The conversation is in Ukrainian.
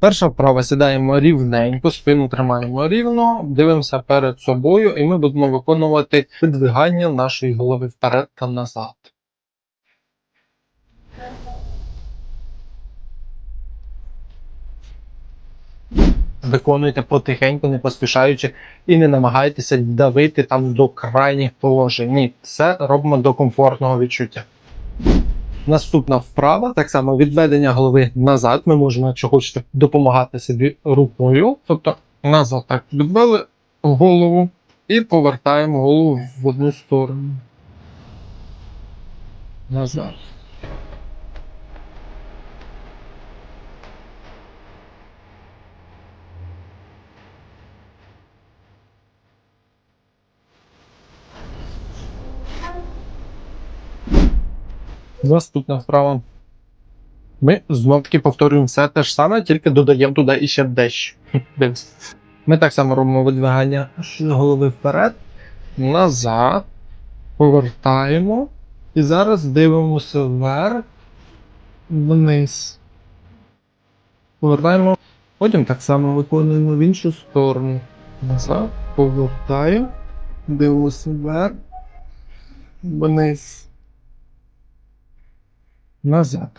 Перша вправа сідаємо рівненько, спину тримаємо рівно, дивимося перед собою, і ми будемо виконувати видвигання нашої голови вперед та назад. Виконуйте потихеньку, не поспішаючи, і не намагайтеся давити там до крайніх положень. Ні, все робимо до комфортного відчуття. Наступна вправа, так само відведення голови назад. Ми можемо, якщо хочете, допомагати собі рукою. Тобто назад так відвели голову і повертаємо голову в одну сторону. Назад. Наступна вправа. Ми знов таки повторюємо все те ж саме, тільки додаємо туди іще дещо. Ми так само робимо видвигання голови вперед, назад, повертаємо. І зараз дивимося вверх, вниз. Повертаємо. Потім так само виконуємо в іншу сторону. Назад, повертаємо. Дивимося вверх, вниз. Назад.